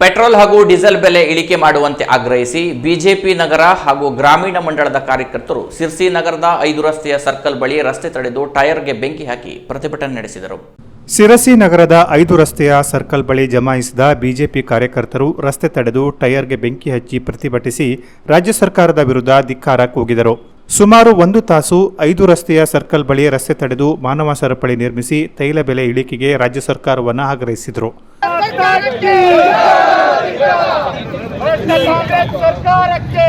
Petrol ಹಾಗೂ diesel ಬೆಲೆ ಇಳಿಕೆ ಮಾಡುವಂತೆ ಆಗ್ರಹಿಸಿ ಬಿಜೆಪಿ ನಗರ ಹಾಗೂ ಗ್ರಾಮೀಣ ಮಂಡಳದ ಕಾರ್ಯಕರ್ತರು ಸಿರ್ಸಿ ನಗರದ ಐದು ರಸ್ತೆಯ ಸರ್ಕಲ್ ಬಳಿ ರಸ್ತೆ ತಡೆದು ಟೈರ್ಗೆ ಬೆಂಕಿ ಹಾಕಿ ಪ್ರತಿಭಟನೆ ನಡೆಸಿದರು. ಸಿರಸಿ ನಗರದ ಐದು ರಸ್ತೆಯ ಸರ್ಕಲ್ ಬಳಿ ಜಮಾಯಿಸಿದ ಬಿಜೆಪಿ ಕಾರ್ಯಕರ್ತರು ರಸ್ತೆ ತಡೆದು ಟೈರ್ಗೆ ಬೆಂಕಿ ಹಚ್ಚಿ ಪ್ರತಿಭಟಿಸಿ ರಾಜ್ಯ ಸರ್ಕಾರದ ವಿರುದ್ಧ ಧಿಕ್ಕಾರ ಕೂಗಿದರು. ಸುಮಾರು ಒಂದು ತಾಸು ಐದು ರಸ್ತೆಯ ಸರ್ಕಲ್ ಬಳಿ ರಸ್ತೆ ತಡೆದು ಮಾನವ ಸರಪಳಿ ನಿರ್ಮಿಸಿ ತೈಲ ಬೆಲೆ ಇಳಿಕೆಗೆ ರಾಜ್ಯ ಸರ್ಕಾರವನ್ನು ಆಗ್ರಹಿಸಿದರು ಸರ್ಕಾರಕ್ಕೆ ಭ್ರಷ್ಟ ಕಾಂಗ್ರೆಸ್ ಸರ್ಕಾರಕ್ಕೆ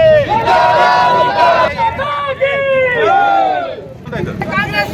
ಕಾಂಗ್ರೆಸ್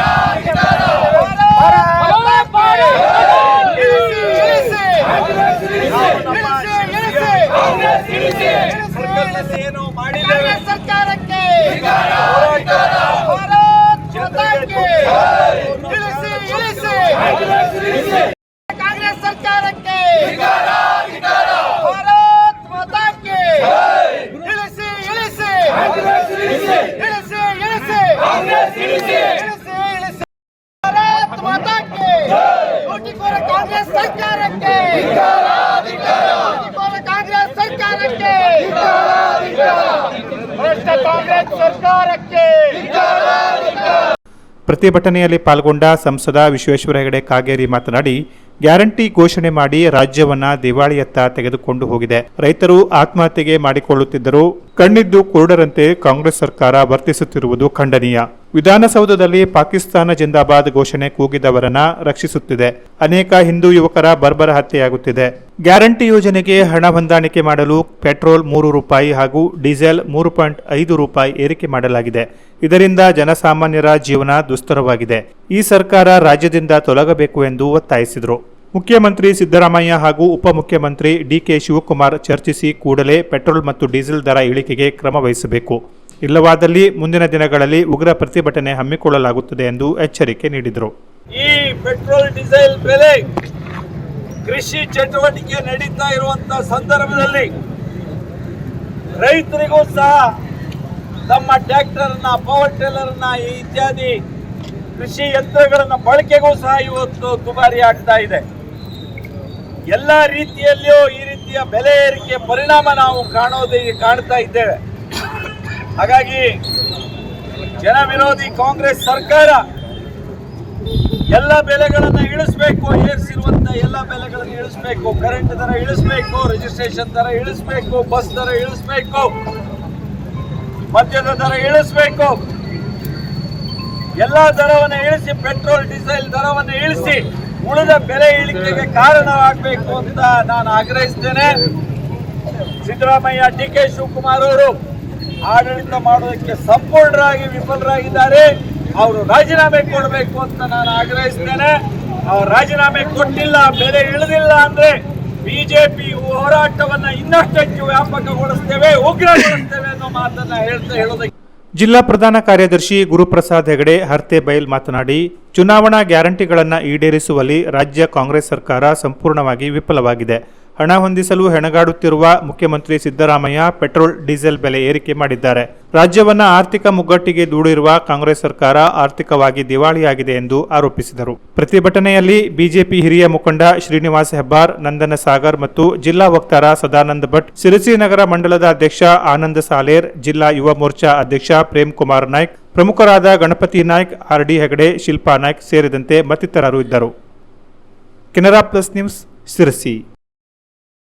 ಸರ್ಕಾರಕ್ಕೆ ಏನು ಮಾಡಿದ್ದೇವೆ ಕಾಂಗ್ರೆಸ್ ಸರ್ಕಾರಕ್ಕೆ ಭಾರತ್ ಮಾತಾಕ್ಕೆ ಇಳಿಸಿ ಇಳಿಸಿ ಕಾಂಗ್ರೆಸ್ ಸರ್ಕಾರಕ್ಕೆ ಭಾರತ್ ಮಾತಾಕ್ಕೆ ಇಳಿಸಿ ಇಳಿಸಿ ಇಳಿಸಿ ಇಳಿಸಿ ಇಳಿಸಿ! ಇಳಿಸಿ ಭಾರತ್ ಮಾತಾಕ್ಕೆ! ಲೂಟಿಕೋರ ಕಾಂಗ್ರೆಸ್ ಸರ್ಕಾರಕ್ಕೆ! ಲೂಟಿಕೋರ ಕಾಂಗ್ರೆಸ್ ಸರ್ಕಾರಕ್ಕೆ! ಭ್ರಷ್ಟ ಕಾಂಗ್ರೆಸ್ ಸರ್ಕಾರಕ್ಕೆ! ಪ್ರತಿಭಟನೆಯಲ್ಲಿ ಪಾಲ್ಗೊಂಡ ಸಂಸದ ವಿಶ್ವೇಶ್ವರ ಹೆಗಡೆ ಕಾಗೇರಿ ಮಾತನಾಡಿ ಗ್ಯಾರಂಟಿ ಘೋಷಣೆ ಮಾಡಿ ರಾಜ್ಯವನ್ನ ದಿವಾಳಿಯತ್ತ ತೆಗೆದುಕೊಂಡು ಹೋಗಿದೆ. ರೈತರು ಆತ್ಮಹತ್ಯೆಗೆ ಮಾಡಿಕೊಳ್ಳುತ್ತಿದ್ದರು ಕಣ್ಣಿದ್ದು ಕುರುಡರಂತೆ ಕಾಂಗ್ರೆಸ್ ಸರ್ಕಾರ ವರ್ತಿಸುತ್ತಿರುವುದು ಖಂಡನೀಯ. ವಿಧಾನಸೌಧದಲ್ಲಿ ಪಾಕಿಸ್ತಾನ ಜಿಂದಾಬಾದ್ ಘೋಷಣೆ ಕೂಗಿದವರನ್ನ ರಕ್ಷಿಸುತ್ತಿದೆ. ಅನೇಕ ಹಿಂದೂ ಯುವಕರ ಬರ್ಬರ ಹತ್ಯೆಯಾಗುತ್ತಿದೆ. ಗ್ಯಾರಂಟಿ ಯೋಜನೆಗೆ ಹಣ ಹೊಂದಾಣಿಕೆ ಮಾಡಲು ಪೆಟ್ರೋಲ್ ಮೂರು ರೂಪಾಯಿ ಹಾಗೂ ಡೀಸೆಲ್ ಮೂರು ಪಾಯಿಂಟ್ ಐದು ರೂಪಾಯಿ ಏರಿಕೆ ಮಾಡಲಾಗಿದೆ. ಇದರಿಂದ ಜನಸಾಮಾನ್ಯರ ಜೀವನ ದುಸ್ತರವಾಗಿದೆ. ಈ ಸರ್ಕಾರ ರಾಜ್ಯದಿಂದ ತೊಲಗಬೇಕು ಎಂದು ಒತ್ತಾಯಿಸಿದರು. ಮುಖ್ಯಮಂತ್ರಿ ಸಿದ್ದರಾಮಯ್ಯ ಹಾಗೂ ಉಪಮುಖ್ಯಮಂತ್ರಿ ಡಿಕೆ ಶಿವಕುಮಾರ್ ಚರ್ಚಿಸಿ ಕೂಡಲೇ ಪೆಟ್ರೋಲ್ ಮತ್ತು ಡೀಸೆಲ್ ದರ ಇಳಿಕೆಗೆ ಕ್ರಮ ವಹಿಸಬೇಕು. ಇಲ್ಲವಾದಲ್ಲಿ ಮುಂದಿನ ದಿನಗಳಲ್ಲಿ ಉಗ್ರ ಪ್ರತಿಭಟನೆ ಹಮ್ಮಿಕೊಳ್ಳಲಾಗುತ್ತದೆ ಎಂದು ಎಚ್ಚರಿಕೆ ನೀಡಿದರು. ಈ ಪೆಟ್ರೋಲ್, ಡೀಸೆಲ್ ಬೆಲೆ ಕೃಷಿ ಚಟುವಟಿಕೆ ನಡೀತಾ ಇರುವಂತಹ ಸಂದರ್ಭದಲ್ಲಿ ರೈತರಿಗೂ ಸಹ ತಮ್ಮ ಟ್ರ್ಯಾಕ್ಟರ್ನ ಪವರ್ ಟೇಲರ್ನ ಇತ್ಯಾದಿ ಕೃಷಿ ಯಂತ್ರಗಳನ್ನ ಬಳಕೆಗೂ ಸಹ ಇವತ್ತು ದುಬಾರಿ ಆಗ್ತಾ ಇದೆ. ಎಲ್ಲ ರೀತಿಯಲ್ಲಿಯೂ ಈ ರೀತಿಯ ಬೆಲೆ ಏರಿಕೆ ಪರಿಣಾಮ ನಾವು ಕಾಣೋದೇ ಕಾಣ್ತಾ ಇದ್ದೇವೆ. ಹಾಗಾಗಿ ಜನ ವಿರೋಧಿ ಕಾಂಗ್ರೆಸ್ ಸರ್ಕಾರ ಎಲ್ಲ ಬೆಲೆಗಳನ್ನ ಇಳಿಸ್ಬೇಕು, ಏರಿಸಿರುವಂತ ಎಲ್ಲ ಬೆಲೆಗಳನ್ನು ಇಳಿಸ್ಬೇಕು ಕರೆಂಟ್ ದರ ಇಳಿಸ್ಬೇಕು ರಿಜಿಸ್ಟ್ರೇಷನ್ ದರ ಇಳಿಸ್ಬೇಕು ಬಸ್ ದರ ಇಳಿಸ್ಬೇಕು, ಮದ್ಯದ ದರ ಇಳಿಸ್ಬೇಕು. ಎಲ್ಲ ದರವನ್ನು ಇಳಿಸಿ ಪೆಟ್ರೋಲ್ ಡೀಸೆಲ್ ದರವನ್ನು ಇಳಿಸಿ ಉಳಿದ ಬೆಲೆ ಇಳಿಕೆಗೆ ಕಾರಣವಾಗಬೇಕು ಅಂತ ನಾನು ಆಗ್ರಹಿಸ್ತೇನೆ. ಸಿದ್ದರಾಮಯ್ಯ, ಡಿ ಕೆ ಶಿವಕುಮಾರ್ ಅವರು ಆಡಳಿತ ಮಾಡೋದಕ್ಕೆ ಸಂಪೂರ್ಣರಾಗಿ ವಿಫಲರಾಗಿದ್ದಾರೆ. ಅವರು ರಾಜೀನಾಮೆ ಕೊಡಬೇಕು ಅಂತ ನಾನು ಆಗ್ರಹಿಸ್ತೇನೆ. ಅವ್ರು ರಾಜೀನಾಮೆ ಕೊಟ್ಟಿಲ್ಲ, ಬೆಲೆ ಇಳಿದಿಲ್ಲ ಅಂದ್ರೆ ಬಿಜೆಪಿ ಹೋರಾಟವನ್ನ ಇನ್ನಷ್ಟು ವ್ಯಾಪಕಗೊಳಿಸ್ತೇವೆ, ಉಗ್ರಗೊಳಿಸ್ತೇವೆ ಅನ್ನೋ ಮಾತನ್ನ ಹೇಳ್ತಾ ಹೇಳೋದಕ್ಕೆ ಜಿಲ್ಲಾ ಪ್ರಧಾನ ಕಾರ್ಯದರ್ಶಿ ಗುರುಪ್ರಸಾದ್ ಹೆಗಡೆ ಹರ್ತೆ ಬೈಲ್ ಮಾತನಾಡಿ, ಚುನಾವಣಾ ಗ್ಯಾರಂಟಿಗಳನ್ನು ಈಡೇರಿಸುವಲ್ಲಿ ರಾಜ್ಯ ಕಾಂಗ್ರೆಸ್ ಸರ್ಕಾರ ಸಂಪೂರ್ಣವಾಗಿ ವಿಫಲವಾಗಿದೆ. ಹಣ ಹೊಂದಿಸಲು ಹೆಣಗಾಡುತ್ತಿರುವ ಮುಖ್ಯಮಂತ್ರಿ ಸಿದ್ದರಾಮಯ್ಯ ಪೆಟ್ರೋಲ್, ಡೀಸೆಲ್ ಬೆಲೆ ಏರಿಕೆ ಮಾಡಿದ್ದಾರೆ. ರಾಜ್ಯವನ್ನ ಆರ್ಥಿಕ ಮುಗ್ಗಟ್ಟಿಗೆ ದೂಡಿರುವ ಕಾಂಗ್ರೆಸ್ ಸರ್ಕಾರ ಆರ್ಥಿಕವಾಗಿ ದಿವಾಳಿಯಾಗಿದೆ ಎಂದು ಆರೋಪಿಸಿದರು. ಪ್ರತಿಭಟನೆಯಲ್ಲಿ ಬಿಜೆಪಿ ಹಿರಿಯ ಮುಖಂಡ ಶ್ರೀನಿವಾಸ್ ಹೆಬ್ಬಾರ್, ನಂದನ ಸಾಗರ್ ಮತ್ತು ಜಿಲ್ಲಾ ವಕ್ತಾರ ಸದಾನಂದ ಭಟ್ ಸಿರಸಿ ನಗರ ಮಂಡಲದ ಅಧ್ಯಕ್ಷ ಆನಂದ ಸಾಲೇರ್, ಜಿಲ್ಲಾ ಯುವ ಮೋರ್ಚಾ ಅಧ್ಯಕ್ಷ ಪ್ರೇಮ್ ಕುಮಾರ್ ನಾಯ್ಕ್, ಪ್ರಮುಖರಾದ ಗಣಪತಿ ನಾಯ್ಕ್, ಆರ್ ಡಿ ಹೆಗಡೆ, ಶಿಲ್ಪಾ ನಾಯ್ಕ್ ಸೇರಿದಂತೆ ಮತ್ತಿತರರು ಇದ್ದರು. Canara plus news, Sirsi.